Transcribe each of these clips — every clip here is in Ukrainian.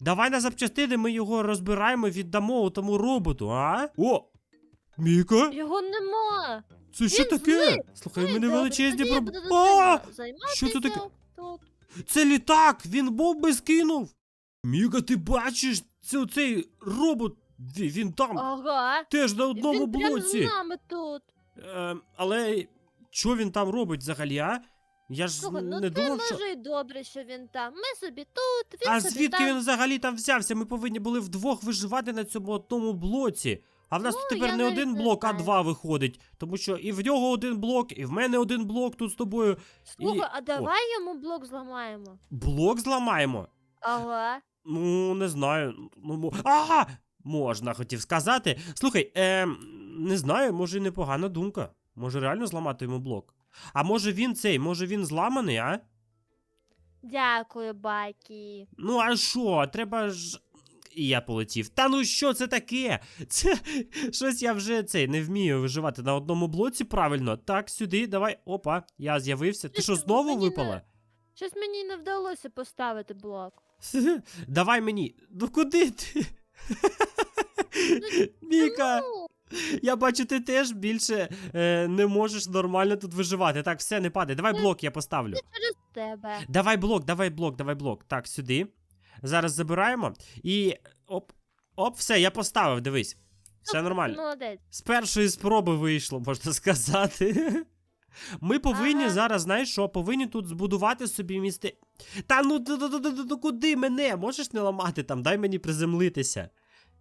Давай на запчастини ми його розбираємо, і віддамо тому роботу, а? О! Міка? Його нема. Це що Він таке? злий. Слухай, в мене величезні проблеми. А! Що це таке? тут. Це літак! Він бомби скинув! Міка, ти бачиш? Це оцей робот. Ві- Він там Ага. теж на одному Він прямо блоці. з нами тут. Е, але що він там робить взагалі, а? Я ж Слухай, ну не це думав, що. може й добре, що він там. Ми собі тут, він А собі звідки там. він взагалі там взявся? Ми повинні були вдвох виживати на цьому одному блоці. А в нас Ну, тут тепер не навіть один не блок, а знаю. два виходить. Тому що і в нього один блок, і в мене один блок тут з тобою. Слухай, І- а давай йому блок зламаємо. Блок зламаємо. Ага. Ну, не знаю. Ну, мо- ага! Можна, хотів сказати. Слухай, е, не знаю, може і непогана думка. Може реально зламати йому блок. А може він цей, може він зламаний, а? Дякую, Бакі. Ну а що, треба ж. І я полетів. Та ну що це таке? Це щось я вже цей не вмію виживати на одному блоці правильно. Так, сюди, давай. Опа, я з'явився. Ти що, знову мені не- випала? Щось мені не вдалося поставити блок. Давай мені. Ну куди ти? Міка, Ну, я бачу, ти теж більше е, не можеш нормально тут виживати. Так, все, не падай. Давай блок я поставлю. через тебе. Давай блок, давай блок, давай блок. Так, сюди. Зараз забираємо. І. Оп. Оп, все, я поставив, дивись. Все нормально. Молодець. З першої спроби вийшло, можна сказати. Ми повинні Ага. зараз, знаєш що, повинні тут збудувати собі місце. Та ну ду- ду- ду- ду- ду- ду- куди мене? Можеш не ламати там, дай мені приземлитися.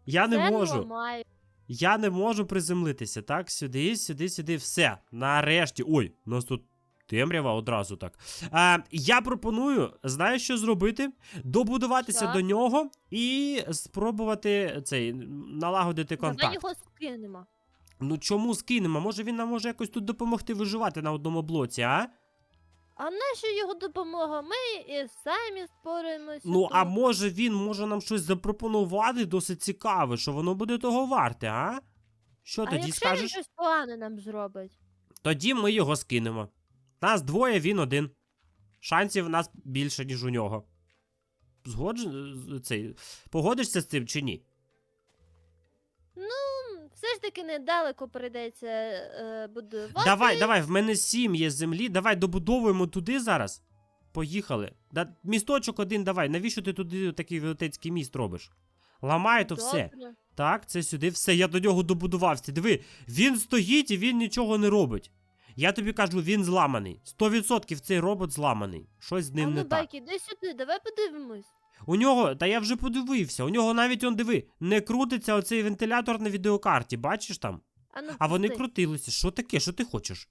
Я не Це можу. ламаю. Я не можу приземлитися. Так, сюди, сюди, сюди, все. Нарешті. Ой, у нас тут темрява одразу так. А, я пропоную, знаєш, що зробити? Добудуватися Що? до нього і спробувати цей налагодити Давай контакт. його скинемо. Ну чому скинемо? Може він нам може якось тут допомогти виживати на одному блоці, а? А наша його допомога? Ми і самі спораємося. Ну, а може він може нам щось запропонувати досить цікаве, що воно буде того варте, а? Що а тоді якщо скажеш? він щось погане нам зробить? Тоді ми його скинемо. Нас двоє, він один. Шансів в нас більше, ніж у нього. Згодж... цей... Погодишся з цим чи ні? Ну, все ж таки недалеко прийдеться е, будувати. Давай, давай, в мене сім є землі. Давай добудовуємо туди зараз. Поїхали. Да, місточок один давай. Навіщо ти туди такий велетенський міст робиш? Ламай то все. Добре. Так, це сюди все. Я до нього добудувався. Диви, він стоїть і він нічого не робить. Я тобі кажу, він зламаний. 100% цей робот зламаний. Щось з А ним ну, так. Байки, іди сюди, давай подивимось. У нього, та я вже подивився, у нього навіть он диви, не крутиться оцей вентилятор на відеокарті, бачиш там? А, ну, А вони крутилися. Що таке? Що ти хочеш?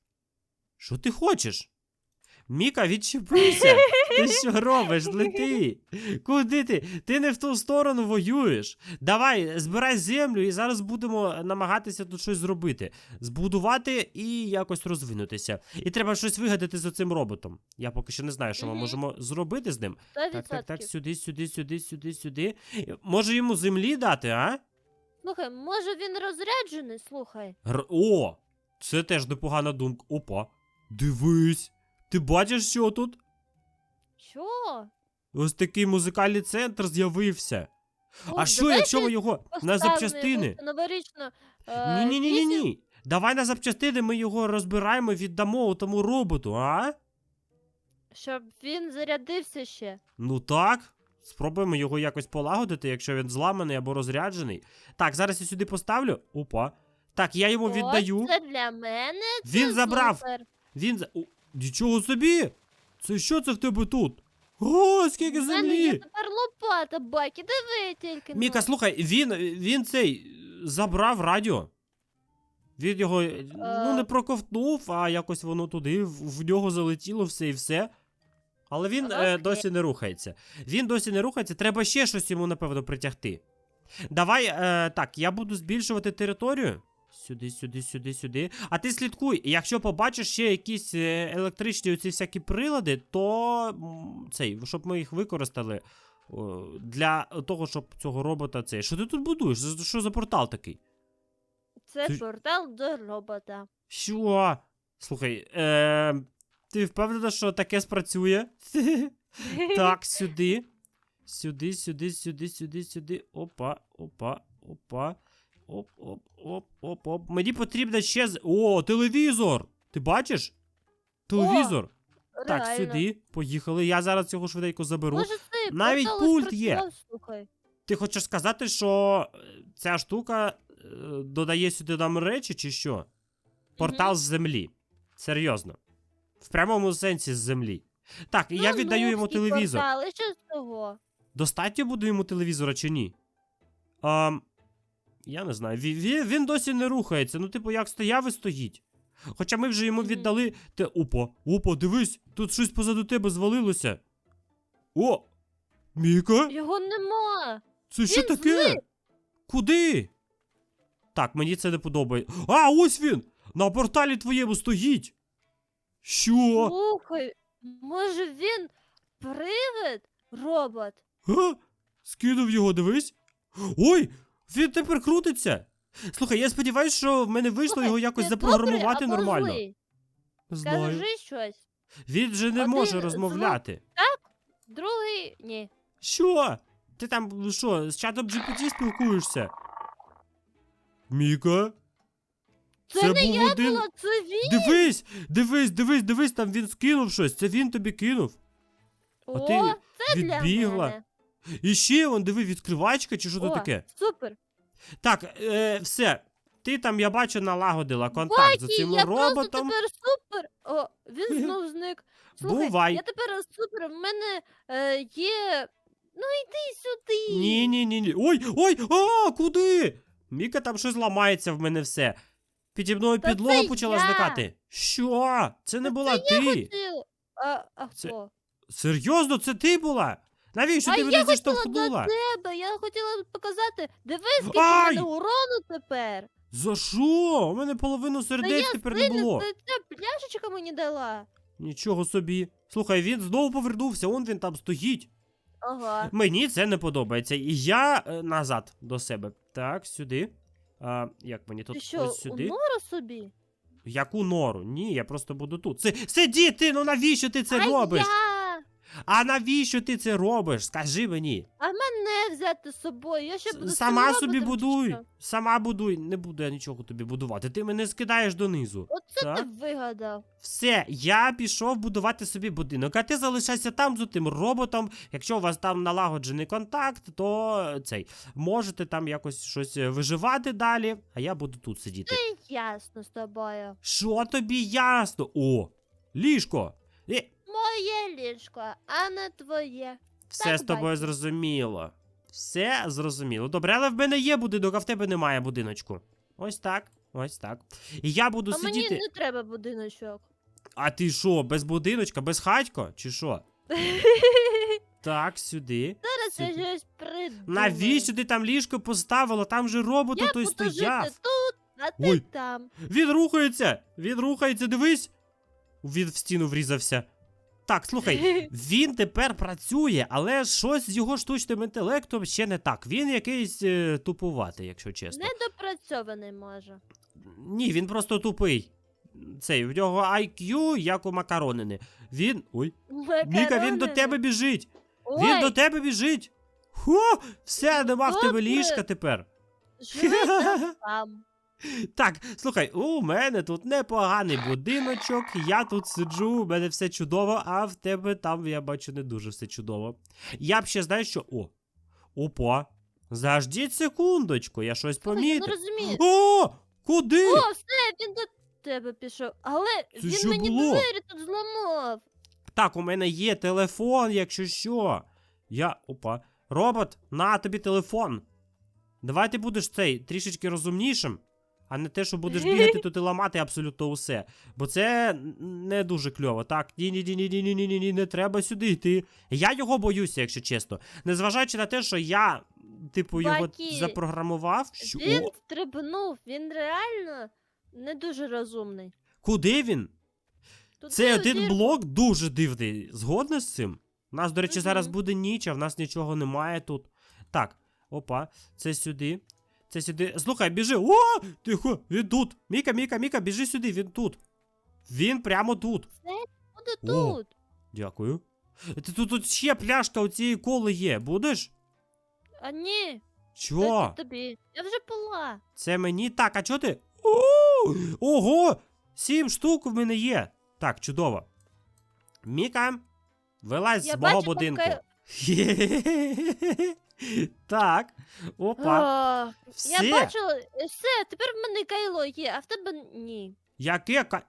Що ти хочеш? Міка, відчепися! Ти що робиш? Лети! Куди ти? Ти не в ту сторону воюєш. Давай, збирай землю і зараз будемо намагатися тут щось зробити. Збудувати і якось розвинутися. І треба щось вигадати з цим роботом. Я поки що не знаю, що ми Мгм. можемо зробити з ним. Так, так, так, сюди, сюди, сюди, сюди, сюди. Може йому землі дати, а? Слухай, може він розряджений, слухай. Р... О! Це теж непогана думка. Опа. Дивись. Ти бачиш, що тут? Що? Ось такий музикальний центр з'явився. А що, якщо ми його на запчастини? Е, Ні, ні, ні, ні, ні. Давай на запчастини ми його розбираємо, і віддамо тому роботу, а? Щоб він зарядився ще. Ну так. Спробуємо його якось полагодити, якщо він зламаний або розряджений. Так, зараз я сюди поставлю. Опа. Так, я йому О, віддаю. Це для мене. Він забрав. супер. Він. Нічого собі! Це що це в тебе тут? О, скільки В мене є землі! тепер лопата, Бакі, диви тільки. ну. Міка, слухай, він, він цей забрав радіо. Він його ну не Е. проковтнув, а якось воно туди, в, в нього залетіло все і все. Але він е, Окей. досі не рухається. Він досі не рухається, треба ще щось йому, напевно, притягти. Давай, е, так, я буду збільшувати територію. Сюди, сюди, сюди, сюди. А ти слідкуй, якщо побачиш ще якісь е, електричні оці всякі прилади, то цей, щоб ми їх використали для того, щоб цього робота цей. Що ти тут будуєш? Що що за портал такий? Це Ти портал до робота. Що? Слухай, е, ти впевнена, що таке спрацює? так, сюди. Сюди, сюди, сюди, сюди, сюди. Опа, опа, опа. Оп, оп, оп, оп, оп. Мені потрібно ще з. О, телевізор! Ти бачиш? Телевізор. так, Реально. сюди. Поїхали. Я зараз цього швиденько заберу. Може, ти Навіть пульт є. Слухай. Ти хочеш сказати, що е, ця штука е, додає сюди нам речі, чи що? Портал з землі. Серйозно. В прямому сенсі з землі. Так, і я Ну, віддаю ну, йому телевізор. Портали, що з того? Достатньо буде йому телевізора чи ні? А, я не знаю. Він, він, він досі не рухається. Ну, типу, як стояв і стоїть. Хоча ми вже йому віддали. Те, опа, опа, дивись, тут щось позаду тебе звалилося. О! Міка? Його нема. Це що Він таке? зник. Куди? Так, мені це не подобається. А, ось він! На порталі твоєму стоїть. Що? Слухай, може він привид? Робот. А? Скинув його, дивись. Ой, він тепер крутиться. Слухай, я сподіваюся, що в мене вийшло Слухай, його якось ти запрограмувати добрий або нормально. злий? Не Знаю. Скажи щось. Він же не Один може звук. розмовляти. Другий ні. Що? Ти там що, з чатом GPT спілкуєшся? Міка? Це, не був я один. була, це він. Дивись, дивись, дивись, дивись, там він скинув щось. Це він тобі кинув. О, ти це для відбігла. мене. І ще он, диви, відкривачка, чи що то О, таке? Супер. Так, е, все. Ти там, я бачу, налагодила контакт з Бакі, цим я просто роботом. тепер супер. О, він знов зник. Слухай, Бувай. я тепер супер. В мене е, є. Ну йди сюди. Ні, ні, ні, ні. Ой, ой, а, куди? Міка, там щось ламається в мене все. Піді мною Та підлога це почала я. зникати. Що? Це не була ти. Хотів. А, а Це- Серйозно, це ти була? Навіщо А ти я мене хотіла зіштовхнула? Тебе, я хотіла показати. Дивись, скільки в Ай! мене урону тепер. За що? У мене половину сердець тепер не сильно, було. Це, це пляшечка мені дала. Нічого собі. Слухай, він знову повернувся, он він там стоїть. Ага. Мені це не подобається. І я е, назад до себе. Так, сюди. А, як мені тут Ти що, ось у сюди? нору собі? Яку нору? Ні, я просто буду тут. Си, сиді ти, ну навіщо ти це а робиш? я? А навіщо ти це робиш? Скажи мені. А мене взяти з собою. Я ще буду з Сама собі будуй. Сама будуй. Не буду я нічого тобі будувати. Ти мене скидаєш донизу. Оце Так. ти вигадав. Все, я пішов будувати собі будинок, а ти залишайся там з тим роботом. Якщо у вас там налагоджений контакт, то цей можете там якось щось е, виживати далі, а я буду тут сидіти. Ясно з тобою. Що тобі ясно? О, ліжко. Е, Моє ліжко, а не твоє. все Так, з тобою бачу. зрозуміло. Все зрозуміло. Добре, але в мене є будинок, а в тебе немає будиночку. Ось так, ось так. І я буду а мені сидіти. не треба будиночок. А ти що, без будиночка, без хатько? Чи що? Так, сюди. Зараз сюди. я щось придумаю. Навіщо ти там ліжко поставила? Там же робот Я той буду жити стояв. тут, а ти Ой. там. Він рухається! Він рухається, дивись! Він в стіну врізався. Так, слухай, він тепер працює, але щось з його штучним інтелектом ще не так. Він якийсь е, тупуватий, якщо чесно. Недопрацьований може. Ні, він просто тупий. Цей, в нього IQ, як у макаронини. Він. Ой, Міка, він до тебе біжить! Ой, Він до тебе біжить! Хо! Все, нема в тебе ліжка тепер. живи там сам. Так, слухай, у мене тут непоганий будиночок, я тут сиджу, у мене все чудово, а в тебе там, я бачу, не дуже все чудово. Я б ще знаєш що. О! Опа! Заждіть секундочку, я щось Слухай, я не помітив. розумію. О! Куди? О, все, він до тебе пішов. Але Це він що мені було? двері тут зламав. Так, у мене є телефон, якщо що. Я. Опа. Робот, на тобі телефон. Давай ти будеш цей трішечки розумнішим, а не те, що будеш бігати тут і ламати абсолютно усе. Бо це не дуже кльово. Так, ні-ні-ні-ні-ні-ні-ні, не треба сюди йти. Я його боюся, якщо чесно. Незважаючи на те, що я, типу, його Бакі. запрограмував. Що? Він стрибнув, він реально не дуже розумний. Куди він? Туди Цей один один блок дуже дивний. Згодна з цим? У нас, до речі, Мгм. зараз буде ніч, а в нас нічого немає тут. Так, опа, це сюди. Це сюди. Слухай, біжи. О! Тихо, він тут. Міка, Міка, Міка, біжи сюди, він тут. Він прямо тут. Буде О. тут. Дякую. Ти тут, тут ще пляшка у цієї коли є. Будеш? А ні, це тобі. Я вже пила. Це мені так, а чого ти? О, Ого! Сім штук в мене є. Так, чудово. Міка, вилазь Я з мого бачу, будинку. поки- Так. Опа. Все. Я бачила, е, все, тепер в мене кайло є, а в тебе ні. Яке ка.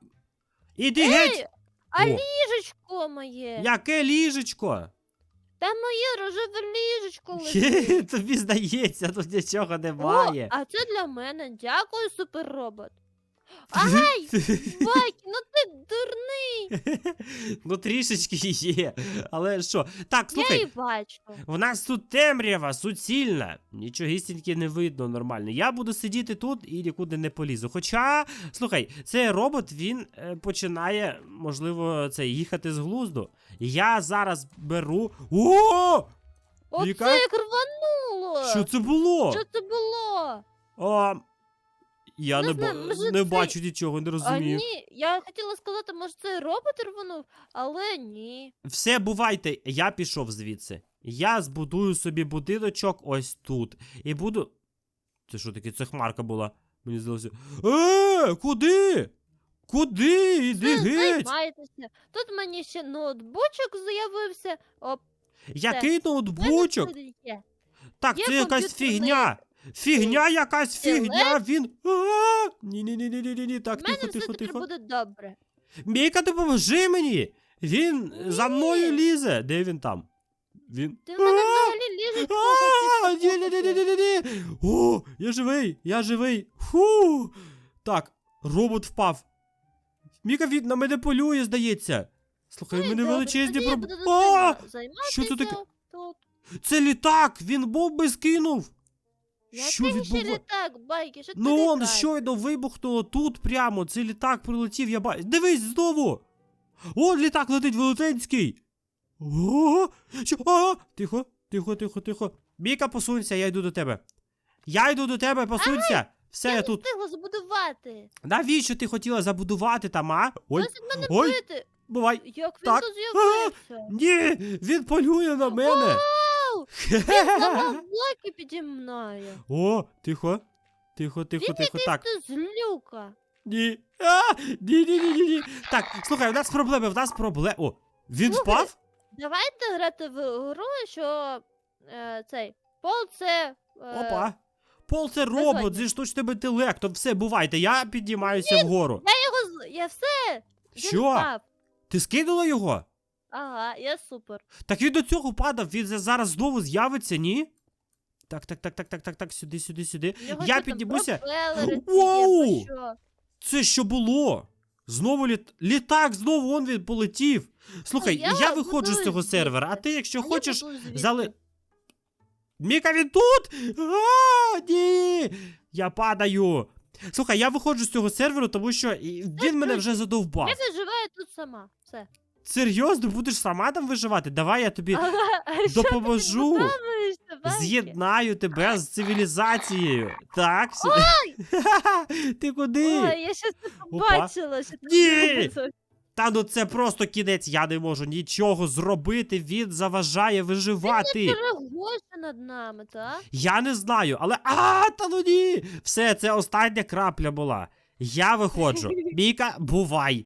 Іди геть! Ей, а О. ліжечко моє. Яке ліжечко? Та моє рожеве ліжечко лежить. Тобі здається, тут нічого О, немає. а це для мене. Дякую, суперробот. Ай! Бакі, ну ти дурний. ну трішечки є. Але що? Так, Я слухай, і бачу. в нас тут темрява, суцільна. Нічогісіньки не видно нормально. Я буду сидіти тут і нікуди не полізу. Хоча, слухай, цей робот він е, починає, можливо, це їхати з глузду. Я зараз беру. О! Віка? Оце як рвануло. Що це було? Що це було? А, я Не не, знаю, ба- може, не це- бачу нічого, не А розумію. ні, я хотіла сказати, може це робот рванув, але ні. Все, бувайте, я пішов звідси. Я збудую собі будиночок ось тут. І буду. Це що таке? Це хмарка була. Мені здалося. Е, куди? Куди? Іди Все, геть! займайтеся. Тут мені ще ноутбучок з'явився. Оп, Який мене ноутбучок? тут є. Так, є це якась комп'ютерний фігня. Фігня якась фігня. Він. А! Ні, ні, ні, ні, ні, ні. Так, тихо, тихо, тихо. буде добре. Міка, допоможи мені! Він за мною лізе. Де він там? Він. Ти в мене взагалі ліжечко А, хочеш ні, ні, ні, ні, ні, ні, ні. О, я живий, я живий. Фу. Так, робот впав. Міка він на мене полює, здається. Слухай, в мене величезні проблеми. Що це таке? Це літак! Він бомби скинув! Що Який ще відбувається? літак, байки, що ти Ну он літаєш? щойно вибухнуло тут прямо. Цей літак прилетів, я бачу. Дивись знову! Он літак летить велетенський! О, що? А, тихо, тихо, тихо, тихо. Міка, посунься, я йду до тебе. Я йду до тебе, посунься. Все, Я я тут. встигла забудувати. Навіщо ти хотіла забудувати там, а? Ой, Досить мене ой, бити. бувай. Як він Так. тут з'явився? Ні, він полює на мене. Вау! Він зламав блоки піді мною. О, тихо. Тихо, тихо, Він тихо. Так. Ти з люка. Ні. А, ні, ні, ні, ні, ні. Так, слухай, у нас проблеми, в нас проблеми. О, він Слухай, впав? Давайте грати в гру, що е, цей пол це. Е, Опа. Пол це робот зі штучним інтелектом. Все, бувайте, я піднімаюся вгору. Я його з- я все. Він Що? впав. Ти скинула його? Ага, я супер. Так він до цього падав, він зараз знову з'явиться, ні? Так, так, так, так, так, так, так, сюди, сюди, сюди. В нього Я що там, піднімуся. пропелери ці що? Це що було? Знову літ... літак, знову он він полетів. Слухай, я я, виходжу з цього сервера, а ти, якщо А я хочеш, звідси. зали. Міка, він тут? А, ні! Я падаю. Слухай, я виходжу з цього серверу, тому що і- він мене вже задовбав. Я виживаю тут сама. Все. Серйозно, будеш сама там виживати? Давай я тобі допоможу. З'єднаю тебе з цивілізацією. Так, сюди. Ти куди? Ой, я щось не побачила, що Ні! Та ну це просто кінець, я не можу нічого зробити, він заважає виживати. Перегоща над нами, так? Я не знаю, але. А, та ну ні! Все, це остання крапля була. Я виходжу. Міка, бувай.